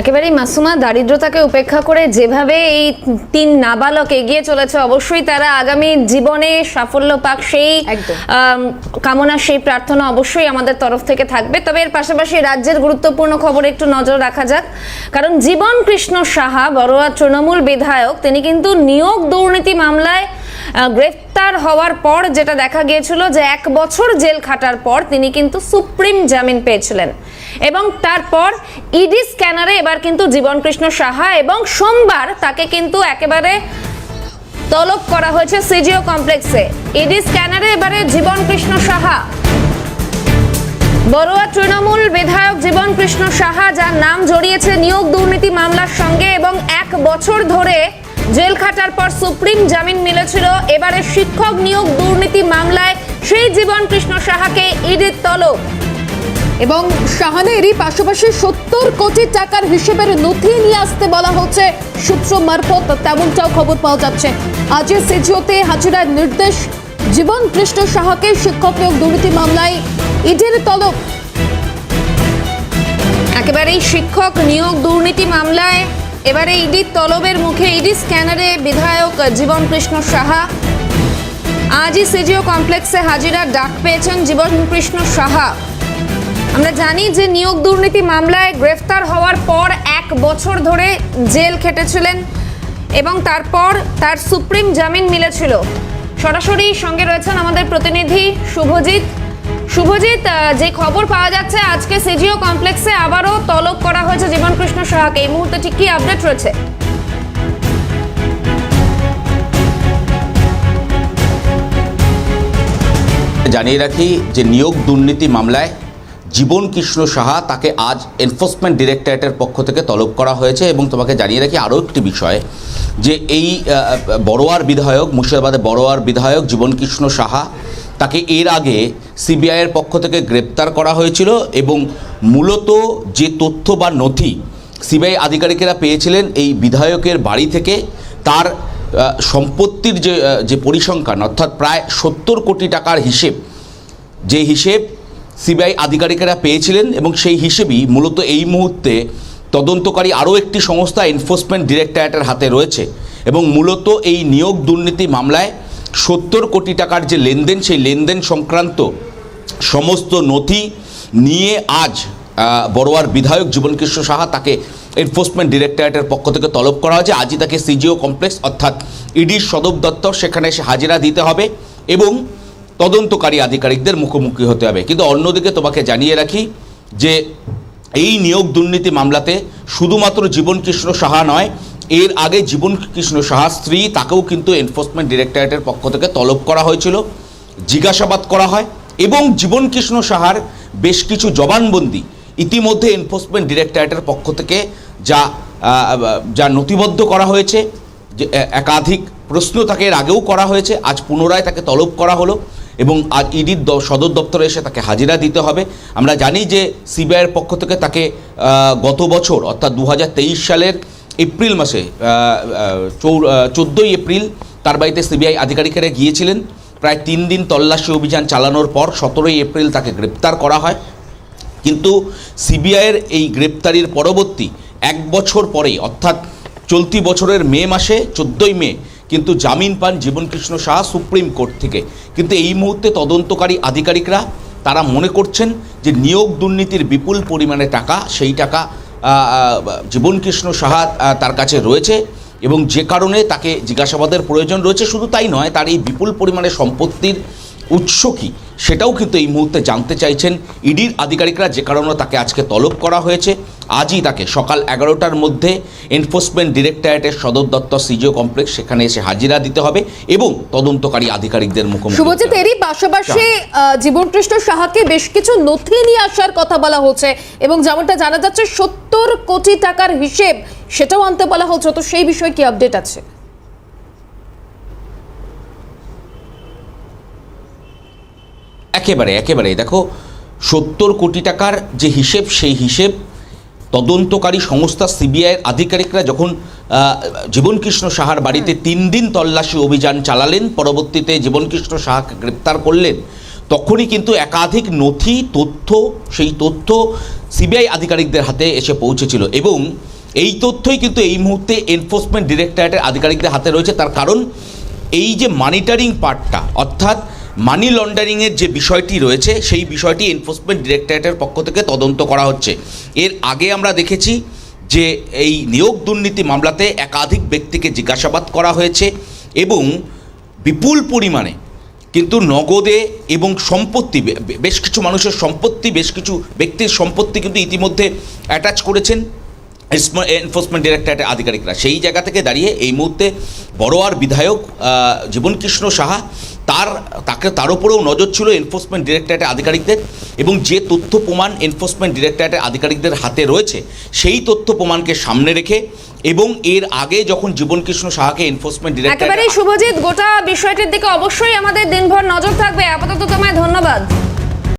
একেবারেই মাসুমা দারিদ্রতাকে উপেক্ষা করে যেভাবে এই তিন নাবালক এগিয়ে চলেছে অবশ্যই তারা আগামী জীবনে সাফল্য পাক সেই। কামনা সেই প্রার্থনা অবশ্যই আমাদের তরফ থেকে থাকবে। তবে এর পাশাপাশি রাজ্যের গুরুত্বপূর্ণ খবরে একটু নজর রাখা যাক। কারণ জীবন কৃষ্ণ সাহা বড়ুয়া তৃণমূল বিধায়ক তিনি কিন্তু নিয়োগ দুর্নীতি মামলায় গ্রেফতার হওয়ার পর যেটা দেখা গিয়েছিল যে এক বছর জেল খাটার পর তিনি কিন্তু সুপ্রিম জামিন পেয়েছিলেন। এবং তারপর ইডি স্ক্যানারে এবার কিন্তু জীবনকৃষ্ণ সাহা এবং সোমবার তাকে কিন্তু একেবারে তলব করা হয়েছে সিজিও কমপ্লেক্সে। ইডি স্ক্যানারে এবারে জীবন কৃষ্ণ সাহা। বড়ুয়া তৃণমূল বিধায়ক জীবন কৃষ্ণ সাহা, যার নাম জড়িয়েছে নিয়োগ দুর্নীতি মামলার সঙ্গে এবং এক বছর ধরে জেল খাটার পর সুপ্রিম জামিন মিলেছিল, এবারে শিক্ষক নিয়োগ দুর্নীতি মামলায় সেই জীবন কৃষ্ণ সাহাকে ইডির তলব। এবং শাহানা এরই পাশাপাশি সত্তর কোটি টাকার হিসেবের নথি নিয়ে আসতে বলা হচ্ছে সূত্র মারফত, তেমনটাও খবর পাওয়া যাচ্ছে। আজের সিজিওতে হাজিরার নির্দেশ। জীবন কৃষ্ণ সাহাকে শিক্ষক নিয়োগ দুর্নীতি মামলায় ইডির তলব। একেবারেই শিক্ষক নিয়োগ দুর্নীতি মামলায়, এবারে ইডির তলবের মুখে ইডি স্ক্যানারে বিধায়ক জীবন কৃষ্ণ সাহা। আজই সিজিও কমপ্লেক্সে হাজিরার ডাক পেয়েছেন জীবন কৃষ্ণ সাহা। আমরা জানি যে নিয়োগ দুর্নীতি মামলায় গ্রেফতার হওয়ার পর এক বছর ধরে জেল খেটেছিলেন এবং তারপর তার সুপ্রিম জামিন মিলেছিল। সরাসরি সঙ্গে রয়েছেন আমাদের প্রতিনিধি শুভজিৎ। শুভজিৎ যে খবর পাওয়া যাচ্ছে, আজকে সিজিও কমপ্লেক্সে আবারও তলব করা হয়েছে জীবন কৃষ্ণ সাহাকে এই মুহূর্তে ঠিক কি আপডেট রয়েছে? জানিয়ে রাখি যে নিয়োগ দুর্নীতি মামলায় জীবন কৃষ্ণ সাহা তাকে আজ এনফোর্সমেন্ট ডিরেক্টরেটের পক্ষ থেকে তলব করা হয়েছে এবং তোমাকে জানিয়ে রাখি আরও একটি বিষয়, যে এই বড়োয়ার বিধায়ক, মুর্শিদাবাদে বড়োয়ার বিধায়ক জীবন কৃষ্ণ সাহা তাকে এর আগে সিবিআইয়ের পক্ষ থেকে গ্রেপ্তার করা হয়েছিল এবং মূলত যে তথ্য বা নথি সিবিআই আধিকারিকেরা পেয়েছিলেন এই বিধায়কের বাড়ি থেকে, তার সম্পত্তির যে যে পরিসংখ্যান, অর্থাৎ প্রায় সত্তর কোটি টাকার হিসেব, যে হিসেব সিবিআই আধিকারিকেরা পেয়েছিলেন এবং সেই হিসেবেই মূলত এই মুহূর্তে তদন্তকারী আরও একটি সংস্থা এনফোর্সমেন্ট ডিরেক্টরেটের হাতে রয়েছে এবং মূলত এই নিয়োগ দুর্নীতি মামলায় সত্তর কোটি টাকার যে লেনদেন, সেই লেনদেন সংক্রান্ত সমস্ত নথি নিয়ে আজ বড়োয়ার বিধায়ক জীবনকৃষ্ণ সাহা তাকে এনফোর্সমেন্ট ডিরেক্টরেটের পক্ষ থেকে তলব করা হয়েছে। আজই তাকে সিজিও কমপ্লেক্স অর্থাৎ ইডির সদর দপ্তর, সেখানে এসে হাজিরা দিতে হবে এবং তদন্তকারী আধিকারিকদের মুখোমুখি হতে হবে। কিন্তু অন্যদিকে তোমাকে জানিয়ে রাখি যে এই নিয়োগ দুর্নীতি মামলাতে শুধুমাত্র জীবন কৃষ্ণ সাহা নয়, এর আগে জীবন কৃষ্ণ সাহার স্ত্রী, তাকেও কিন্তু এনফোর্সমেন্ট ডিরেক্টরেটের পক্ষ থেকে তলব করা হয়েছিল, জিজ্ঞাসাবাদ করা হয় এবং জীবন কৃষ্ণ সাহার বেশ কিছু জবানবন্দি ইতিমধ্যে এনফোর্সমেন্ট ডিরেক্টরেটের পক্ষ থেকে যা যা নথিবদ্ধ করা হয়েছে, যে একাধিক প্রশ্ন তাকে এর আগেও করা হয়েছে, আজ পুনরায় তাকে তলব করা হলো। এবং আজ ইডির সদর দপ্তরে এসে তাকে হাজিরা দিতে হবে। আমরা জানি যে সিবিআইয়ের পক্ষ থেকে তাকে গত বছর, অর্থাৎ দু হাজার তেইশ সালের এপ্রিল মাসে চোদ্দোই এপ্রিল তার বাড়িতে সিবিআই আধিকারিকেরা গিয়েছিলেন। প্রায় তিন দিন তল্লাশি অভিযান চালানোর পর সতেরোই এপ্রিল তাকে গ্রেপ্তার করা হয়। কিন্তু সিবিআইয়ের এই গ্রেপ্তারির পরবর্তী এক বছর পরে অর্থাৎ চলতি বছরের মে মাসে, চোদ্দোই মে কিন্তু জামিন পান জীবনকৃষ্ণ সাহা সুপ্রিম কোর্ট থেকে। কিন্তু এই মুহূর্তে তদন্তকারী আধিকারিকরা, তারা মনে করছেন যে নিয়োগ দুর্নীতির বিপুল পরিমাণে টাকা, সেই টাকা জীবনকৃষ্ণ সাহা তার কাছে রয়েছে এবং যে কারণে তাকে জিজ্ঞাসাবাদের প্রয়োজন রয়েছে, শুধু তাই নয়, তার এই বিপুল পরিমাণে সম্পত্তির উৎস কী, সেটাও কিন্তু এই মুহূর্তে জানতে চাইছেন। ইডির আধিকারিকরা যে কারণে তাকে আজকে তলব করা হয়েছে আজই তাকে সকাল এগারোটার মধ্যে এনফোর্সমেন্ট ডিরেক্টরেটের সদর দপ্তর সিজিও কমপ্লেক্স সেখানে এসে হাজিরা দিতে হবে এবং তদন্তকারী আধিকারিকদের মুখোমুখি শুভজিৎ এরই পাশাপাশি জীবনকৃষ্ণ সাহাকে বেশ কিছু নথি নিয়ে আসার কথা বলা হচ্ছে এবং যেমনটা জানা যাচ্ছে সত্তর কোটি টাকার হিসেব সেটাও আনতে বলা হচ্ছে। তো সেই বিষয়ে কি আপডেট আছে? একেবারে একেবারে। দেখো সত্তর কোটি টাকার যে হিসেব সেই হিসেব তদন্তকারী সংস্থা সিবিআইয়ের আধিকারিকরা যখন জীবনকৃষ্ণ সাহার বাড়িতে তিন দিন তল্লাশি অভিযান চালালেন পরবর্তীতে জীবনকৃষ্ণ সাহাকে গ্রেপ্তার করলেন তখনই কিন্তু একাধিক নথি তথ্য সেই তথ্য সিবিআই আধিকারিকদের হাতে এসে পৌঁছেছিল এবং এই তথ্যই কিন্তু এই মুহূর্তে এনফোর্সমেন্ট ডিরেক্টরেটের আধিকারিকদের হাতে রয়েছে। তার কারণ এই যে মানিটারিং পার্টটা অর্থাৎ মানি লন্ডারিংয়ের যে বিষয়টি রয়েছে, সেই বিষয়টি এনফোর্সমেন্ট ডিরেক্টরেটের পক্ষ থেকে তদন্ত করা হচ্ছে। এর আগে আমরা দেখেছি যে এই নিয়োগ দুর্নীতি মামলাতে একাধিক ব্যক্তিকে জিজ্ঞাসাবাদ করা হয়েছে এবং বিপুল পরিমাণে কিন্তু নগদে এবং সম্পত্তি বেশ কিছু মানুষের সম্পত্তি, বেশ কিছু ব্যক্তির সম্পত্তি কিন্তু ইতিমধ্যে অ্যাটাচ করেছেন। এনফোর্সমেন্ট ডিরেক্টরেটের আধিকারিকরা। সেই জায়গা থেকে দাঁড়িয়ে এই মুহূর্তে বড়োয়ার বিধায়ক জীবনকৃষ্ণ সাহা তার, তাকে, তার উপরেও নজর ছিল এনফোর্সমেন্ট ডিরেক্টরেটের আধিকারিকদের এবং যে তথ্য প্রমাণ এনফোর্সমেন্ট ডিরেক্টরেটের আধিকারিকদের হাতে রয়েছে, সেই তথ্য প্রমাণকে সামনে রেখে এবং এর আগে যখন জীবনকৃষ্ণ সাহাকে এনফোর্সমেন্ট ডিরেক্টর শুভজিৎ, গোটা বিষয়টির দিকে অবশ্যই আমাদের দিনভর নজর থাকবে। আপাতত তোমায় ধন্যবাদ।